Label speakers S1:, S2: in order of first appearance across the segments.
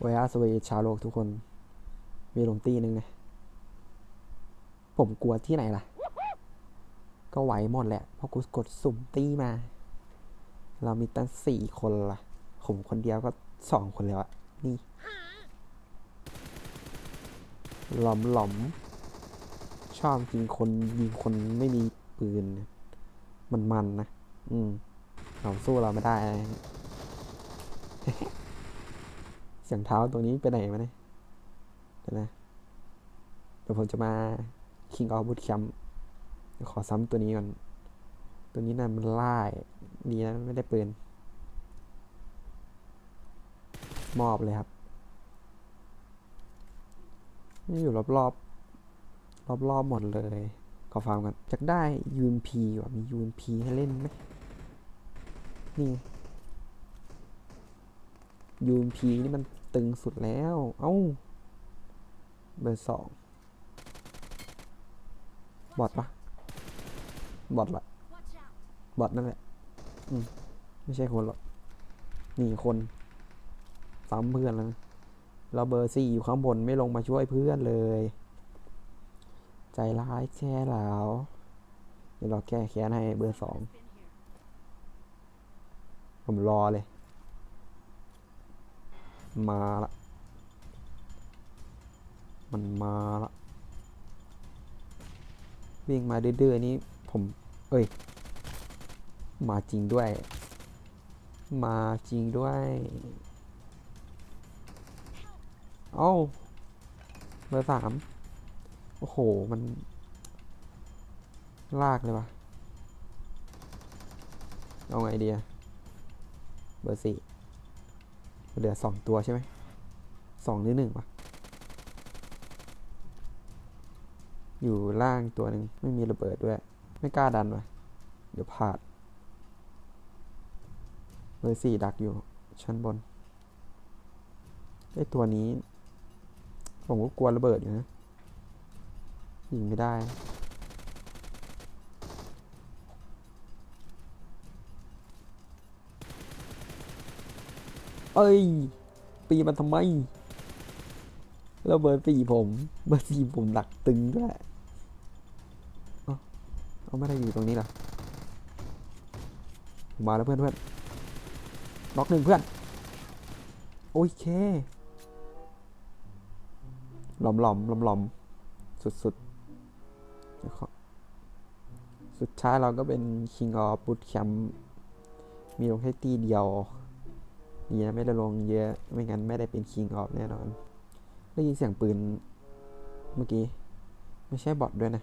S1: ไวอาสวีชาวโลกทุกคน มีลงตีหนึ่งนะผมกลัวที่ไหนล่ะ ก็ไหวหมดแหละ เพราะกูกดสุ่มตีมา เรามีตั้งสี่คนล่ะ ผมคนเดียวก็สองคนแล้วอะนี่ หลอมหลอม ชอบยิงคนยิงคนไม่มีปืน มันมันนะ อืมเราสู้เราไม่ได้ เสียงเท้าตรงนี้ไปไหนมาเนี่ยเดี๋ยวนะเดี๋ยวผมจะมา King of Boot Camp ขอซ้ำตัวนี้ก่อน ตัวนี้น่ะมันล่ายดีนะไม่ได้ปืน มอบเลยครับนี่อยู่รอบรอบรอบรอบๆหมดเลยขอฟาร์มกันอยากได้ UMP ว่ะมี UMP ให้เล่นไหมนี่ UMP นี่มัน ตึงสุดแล้ว เอ้า เบอร์สอง บอทปะบอทละบอทนั่นแหละ อืม ไม่ใช่คนหรอกนี่คนซ้ำเพื่อนแล้วนะเราเบอร์สี่อยู่ข้างบนไม่ลงมาช่วยเพื่อนเลย ใจร้ายแช่แล้วเดี๋ยวเราแก้แค้นให้เบอร์สอง ผมรอเลย มาละ มันมาละ วิ่งมาเดื้อยๆนี้ผม เอ้ย มาจริงด้วย มาจริงด้วย เอ้าเบอร์สามโอ้โห มัน ลากเลยวะเอาไงดีอะเบอร์สี่ เหลือสองตัวใช่ไหมสองหรือหนึ่งวะอยู่ล่างตัวหนึ่งไม่มีระเบิดด้วย ไม่กล้าดันวะเดี๋ยวพลาดเบอร์สี่ดักอยู่ชั้นบนไอตัวนี้ ผมก็กลัวระเบิดอยู่นะยิงไม่ได้ เอ้ย ปีมันทำไมแล้วเบอร์สี่ผม เบอร์สี่ผมดักตึงด้วยเอาเอาไม่ได้อยู่ตรงนี้หรอมาแล้วเพื่อนเพื่อนล็อกหนึ่งเพื่อน โอเค หลอมหลอมหลอมหลอมสุดสุดๆสุดท้ายเราก็เป็น King of Boot Camp มีลงแค่ตีเดียว ดีนะไม่ได้ลงเยอะ ไม่งั้นไม่ได้เป็น King of แน่นอน ได้ยินเสียงปืนเมื่อกี้ ไม่ใช่บอทด้วยนะ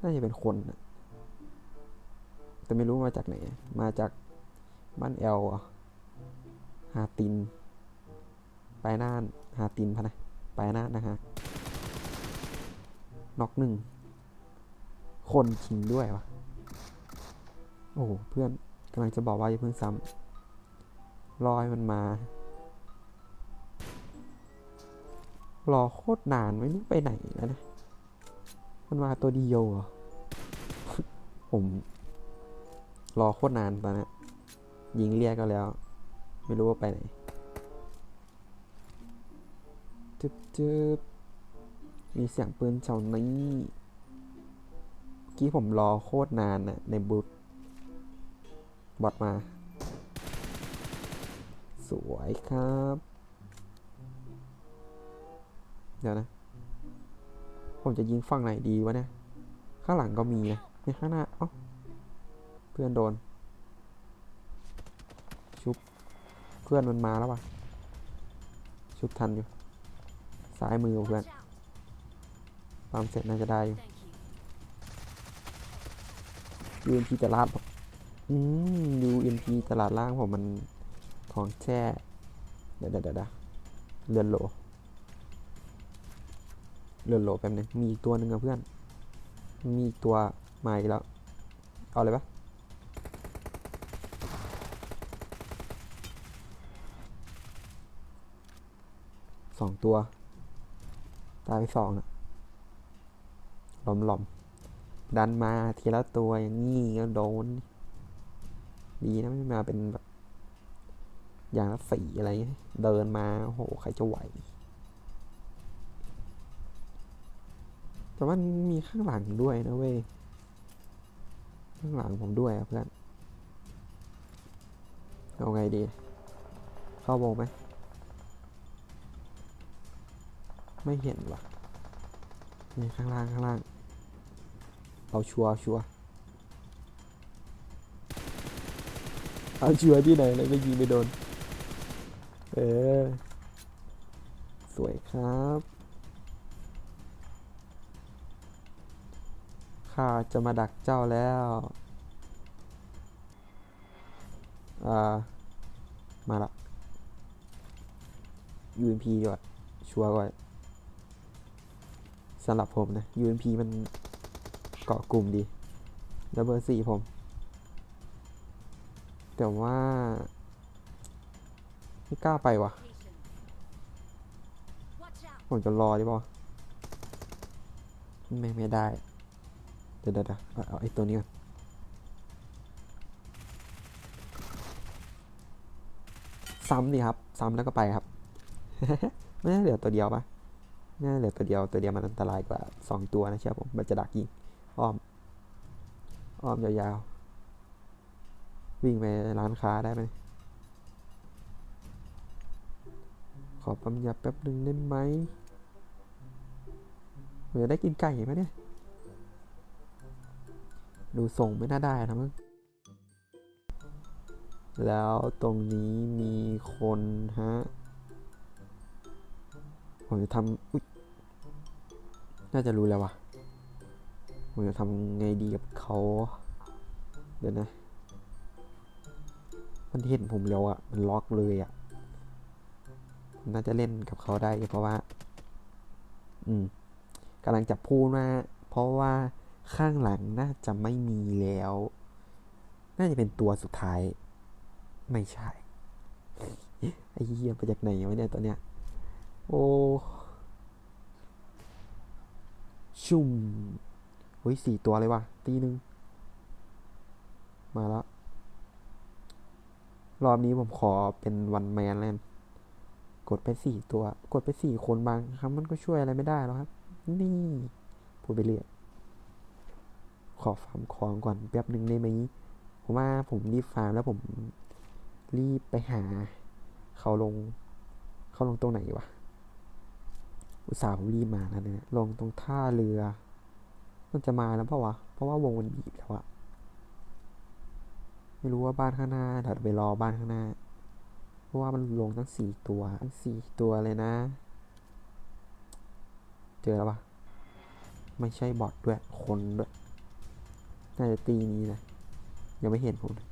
S1: น่าจะเป็นคนนะแต่ไม่รู้มาจากไหน มาจากบ้านแอลหรอฮาติน ไปน่านฮาตินพะนะ ไปน่านนะฮะน็อกหนึ่ง คนชิงด้วยวะโอ้เพื่อนกำลังจะบอกว่าอย่าเพิ่งซ้ำ รอให้มันมา รอโคตรนานไม่รู้ไปไหนแล้วนะ มันมาตัวเดียวเหรอ ผม รอโคตรนานตอนนี้ยิงเรียกก็แล้ว ไม่รู้ว่าไปไหนจึบจึบมีเสียงปืนเจ้านี้กี้ผมรอโคตรนานน่ะในบูธบอดมา สวยครับ เดี๋ยวนะ ผมจะยิงฝั่งไหนดีวะเนี่ย ข้างหลังก็มีนะในข้างหน้าเอ้าเพื่อนโดน ชุบ เพื่อนมันมาแล้ววะชุบทันอยู่ ซ้ายมือเพื่อนตามเสร็จน่าจะได้อยู่ UMP ตลาดผมอืม UMP ตลาดล่างผมมัน ของแช่เดี๋ยวเดี๋ยวเดี๋ยวเดือนโหลเรือนโหลแป๊บนึงมีอีกตัวหนึ่งอะเพื่อน มีอีกตัวมาอีกแล้ว เอาเลยปะสองตัว ตายไปสองอะหลอมหลอมดันมาทีละตัวอย่างนี้ก็โดน ดีนะไม่มาเป็นแบบ อย่างละสีอะไรเดินมาโหใครจะไหว แต่ว่ามีข้างหลังด้วยนะเว้ย ข้างหลังผมด้วยเพื่อนเอาไงดี เข้าวงไหม ไม่เห็นว่ะนี่ข้างล่าง ข้างล่าง เอาชัวชัวเอาชัวที่ไหนเลยไม่ยิงไม่โดน เออ สวยครับ ข้าจะมาดักเจ้าแล้ว อ่า มาละ UMP ดีกว่าชัวร์กว่าสำหรับผมนะ UMP มันเกาะกลุ่มดีแล้วเบอร์สี่ผม แต่ว่า ไม่กล้าไปว่ะผมจะรอดีป่ะไม่ไม่ได้ เดี๋ยวเดี๋ยวเดี๋ยวเอาไอ้ตัวนี้ก่อนซ้ำนี่ครับ ซ้ำแล้วก็ไปครับไม่เหลือตัวเดียวปะน่าเหลือตัวเดียวตัวเดียวมันอันตรายกว่าสองตัวนะเชื่อผมมันจะดักยิงอ้อม อ้อมยาวๆ วิ่งไปร้านค้าได้ไหม ขอปั๊มยาแป๊บหนึ่งได้ไหมผมจะได้กินไก่ไหมเนี่ย ดูส่งไม่น่าได้นะมั้งแล้วตรงนี้มีคนฮะ ผมจะทำอุ๊ย น่าจะรู้แล้ววะผมจะทำไงดีกับเขา เดี๋ยวนะ มันเห็นผมแล้วอะมันล็อกเลยอะ น่าจะเล่นกับเขาได้เพราะว่า อืมกำลังจะพูดว่า เพราะว่าข้างหลังน่าจะไม่มีแล้ว น่าจะเป็นตัวสุดท้าย ไม่ใช่ ไอ้เหี้ยไปจากไหนวะเนี่ยตัวเนี้ย โอ้ชุ่มเฮ้ยสี่ตัวเลยว่ะ ตีหนึ่งมาแล้ว รอบนี้ผมขอเป็นวันแมนแล้ว กดไปสี่ตัว กดไปสี่คนบางครั้งมันก็ช่วยอะไรไม่ได้หรอกครับ นี่พูดไปเรื่อยขอฟาร์มของก่อนแป๊บหนึ่งได้ไหมผมว่าผมรีบฟาร์มแล้วผมรีบไปหา เขาลง เขาลงตรงไหนวะ อุตส่าห์ผมรีบมาแล้วเนี่ยลงตรงท่าเรือ มันจะมาแล้วเปล่าวะ เพราะว่าวงมันบีบแล้วอะไม่รู้ว่าบ้านข้างหน้าเดี๋ยวไปรอบ้านข้างหน้า ราะว่ามันลงทั้งสี่ตัวทั้งสี่ตัวเลยนะ เจอแล้วปะไม่ใช่บอทด้วย คนด้วย น่าจะตีนี้นะ ยังไม่เห็นผมเลย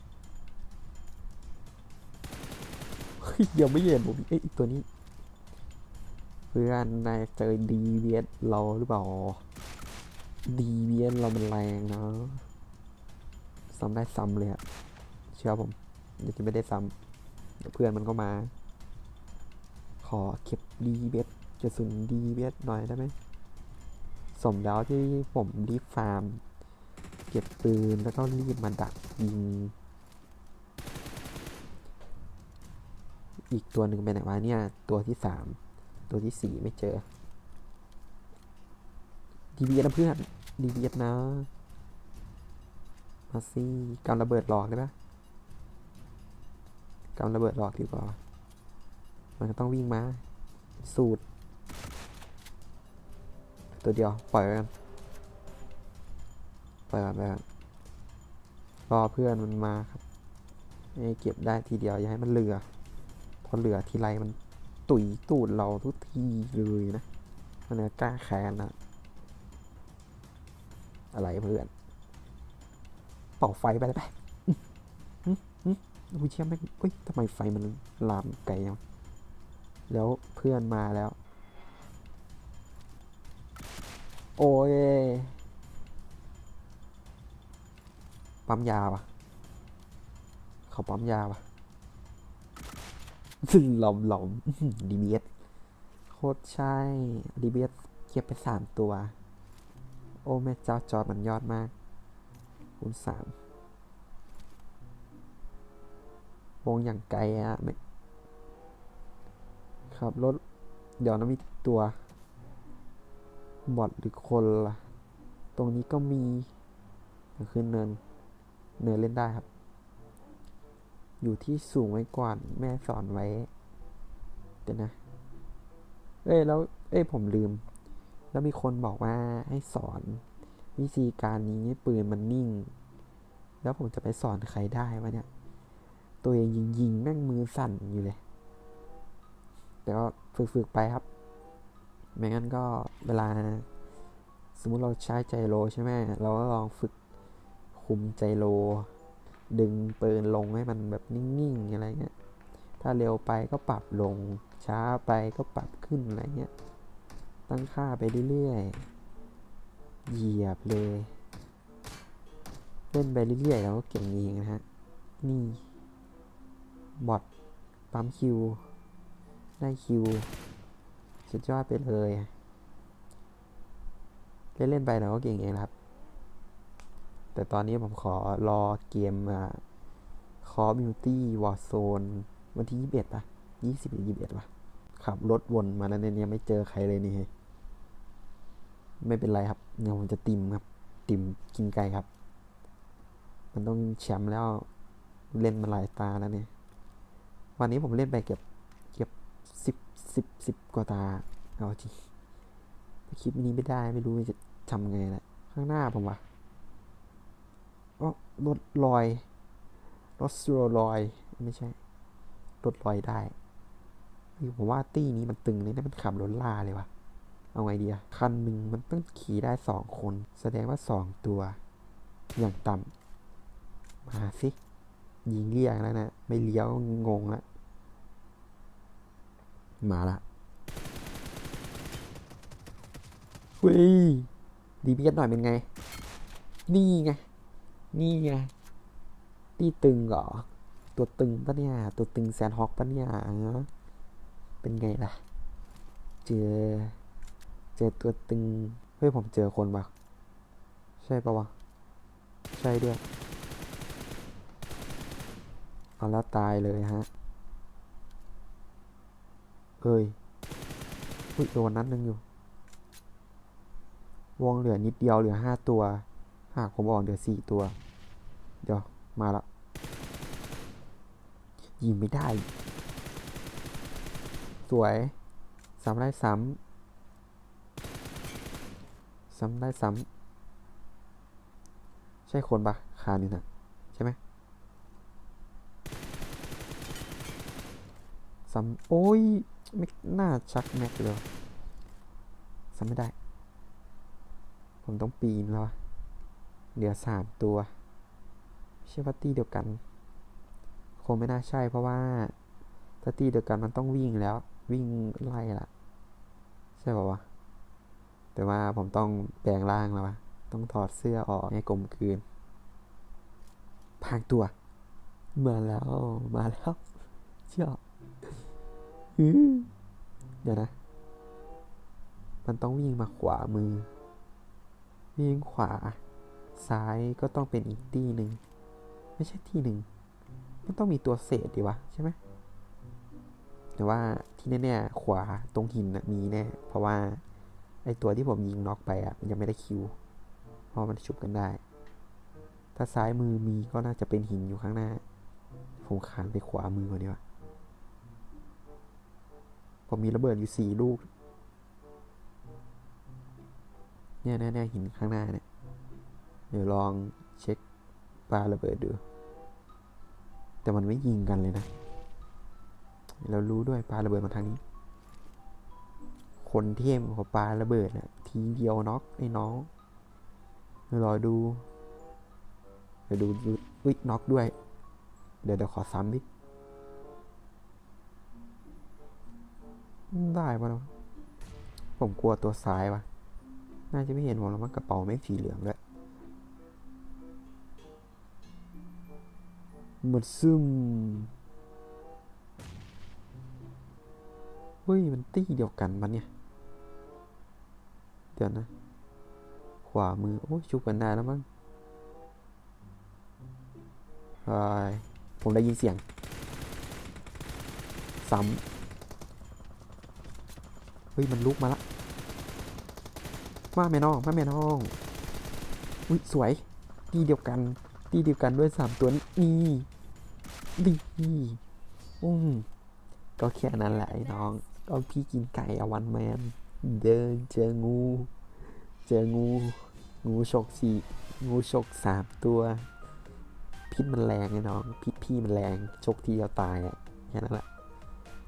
S1: เฮ้ยยังไม่เห็นผมเอ้ยอีกตัวนี้ เพื่อนนายเจอดีเวียเราหรือเปล่า ดีเวียเรามันแรงนะซ้ำได้ซ้ำเลยอะเชื่อผมเดี๋ยวจะไม่ได้ซ้ำ เพื่อนมันก็มา ขอเก็บดีเบสกระสุนดีเบสหน่อยได้ไหมสมแล้วที่ผมรีบฟาร์ม เก็บปืนแล้วก็รีบมาดักยิง อีกตัวหนึ่งไปไหนวะเนี่ย ตัวที่สามตัวที่สี่ไม่เจอดีเบสนะเพื่อนดีเบสนะมาสิกำระเบิดหลอกได้ปะ กำระเบิดหลอกดีกว่า มันก็ต้องวิ่งมา สูตร ตัวเดียว ปล่อยไว้กัน ปล่อยกันไปกันรอเพื่อนมันมาครับให้เก็บได้ทีเดียว อย่าให้มันเหลือพราะเหลือทีไรมันตุยตูดเราทุกทีเลยนะ มันจะกล้าแค้นนะ อะไรเพื่อน เป่าไฟไปเลยไป อุ้ยเชี่ยแม่งอุ้ยทำไมไฟมันลามไกลยังแล้วเพื่อนมาแล้ว โอ้ยปั๊มยาปะเขาปั๊มยาปะหลอมหลอมดีเบียสโคตรใช่ดีเบียสเก็บไปสามตัว โอ้แม่เจ้าจอดมันยอดมากคูณสาม วงอย่างไกลอะไม่ขับรถ เดี๋ยวนะมีตัว บอดหรือคนล่ะ ตรงนี้ก็มีคือเนิน เนินเล่นได้ครับ อยู่ที่สูงไว้ก่อนแม่สอนไว้เดี๋ยวนะ เอ้ยแล้ว เอ้ยผมลืม แล้วมีคนบอกว่าให้สอนวิธีการนี้ให้ปืนมันนิ่ง แล้วผมจะไปสอนใครได้วะเนี่ย ตัวเองยิงยิงแม่งมือสั่นอยู่เลย แต่ก็ฝึกๆไปครับ ไม่งั้นก็เวลา สมมุติเราใช้ใจโลใช่ไหมเราก็ลองฝึกคุมใจโล ดึงปืนลงให้มันแบบนิ่งๆอะไรเงี้ย ถ้าเร็วไปก็ปรับลง ช้าไปก็ปรับขึ้นอะไรเงี้ย ตั้งค่าไปเรื่อยๆ เหยียบเลย เล่นไปเรื่อยๆแล้วก็เก่งเองนะฮะ นี่ บอทปั๊มคิว ได้คิว สุดยอดไปเลย เล่นเล่นไปเราก็เก่งเองนะครับ แต่ตอนนี้ผมขอรอเกมอ่า Call of Duty Warzone วันที่21ป่ะ20หรือ21ป่ะ ขับรถวนมาแล้วเนี่ยไม่เจอใครเลยนี่ไม่เป็นไรครับเดี๋ยวผมจะติมครับ ติมกินไก่ครับ มันต้องแชมป์แล้วเล่นมาหลายตาแล้วเนี่ย วันนี้ผมเล่นไปเกือบเกือบสิบสิบสิบกว่าตา เอาจริงคลิปนี้ไม่ได้ไม่รู้จะทำไงแหละข้างหน้าผมวะอ๋อรถลอย รถสโลลอย ไม่ใช่ รถลอยได้ผมว่าตี้นี้มันตึงเลยนะมันขับรถล่าเลยวะเอาไงดีอะคันหนึ่งมันต้องขี่ได้สองคน แสดงว่าสองตัว อย่างต่ำมาสิยิงเรียกแล้วนะ ไม่เลี้ยวงงละ มาละเฮ้ยดีเพีกันหน่อยเป็นไง นี่ไง นี่ไงตีตึงเหรอ ตัวตึงปะเนี่ย ตัวตึงแซนฮอกปะเนี่ย เป็นไงล่ะ เจอ เจอตัวตึง เฮ้ยผมเจอคนปะใช่ปะวะ ใช่ด้วยเอาแล้วตายเลยฮะ เอ้ยอุ้ยโดนนัดหนึงอยู่ วงเหลือนิดเดียวเหลือห้าตัว หากผมออกเหลือสี่ตัว เดี๋ยว มาละยิงไม่ได้ สวยซ้ำได้ซ้ำซ้ำได้ซ้ำใช่คนปะคานี่นะใช่ไหมซ้ำโอ้ย ไม่น่าชักแม็กเลยซ้ำไม่ได้ ผมต้องปีนแล้วเหลือสามตัวไม่ใช่ว่าตีเดียวกัน คงไม่น่าใช่เพราะว่าถ้าตีเดียวกันมันต้องวิ่งแล้ว วิ่งไล่ละใช่ป่าวะแต่ว่าผมต้องแปลงร่างแล้ววะต้องถอดเสื้อออกให้กลมกลืนพางตัว มาแล้ว มาแล้ว เชื่อ เดี๋ยวนะ มันต้องวิ่งมาขวามือ วิ่งขวา ซ้ายก็ต้องเป็นอีกที่หนึ่ง ไม่ใช่ที่หนึ่ง มันต้องมีตัวเศษดีวะใช่ไหมแต่ว่าที่แน่ๆขวาตรงหินนะมีแน่ เพราะว่าไอตัวที่ผมยิงน็อกไปอะมันยังไม่ได้คิว เพราะมันชุบกันได้ ถ้าซ้ายมือมีก็น่าจะเป็นหินอยู่ข้างหน้า ผมขานไปขวามือก่อนดีกว่า ผมมีระเบิดอยู่สี่ลูก เนี่ยแน่ๆหินข้างหน้าเนี่ย เดี๋ยวลองเช็คปลาระเบิดดู แต่มันไม่ยิงกันเลยนะ เรารู้ด้วยปลาระเบิดมาทางนี้ คนเทมของปลาระเบิดน่ะทีเดียวน็อกไอ้น้องเดี๋ยวรอดูเดี๋ยวดูดูอุ๊ยน็อกด้วย เดี๋ยวเดี๋ยวขอซ้ำดิ ได้ปะเนาะผมกลัวตัวซ้ายวะน่าจะไม่เห็นผมแล้วมันกระเป๋าไม่สีเหลืองด้วยหมดซึมเฮ้ย มันตี้เดียวกันมันเนี่ย เดี๋ยวนะ ขวามือ โอ้ชุบกันได้แล้วมั้งผมได้ยินเสียง ซ้ำ เฮ้ย มันลุกมาละ มาแม่น้อง มาแม่น้อง อุ้ยสวยตีเดียวกันตีเดียวกันด้วยสามตัวนี่ดีอุ้มก็แค่นั้นแหละไอ้น้อง ก็พี่กินไก่อวันแมน เดินเจองู เจองู งูฉกสี่งูฉกสามตัว พิษมันแรงไอ้น้อง พิษพี่มันแรง ฉกทีเดียวตายอะแค่นั้นแหละ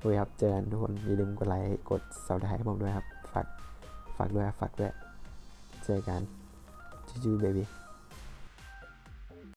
S1: โอเคครับ เจอกันทุกคน อย่าลืมกดไลค์ กดสับสไครต์ให้ผมด้วยครับ ฝาก ฝากด้วย ฝากด้วย เจอกัน จูจูเบบี้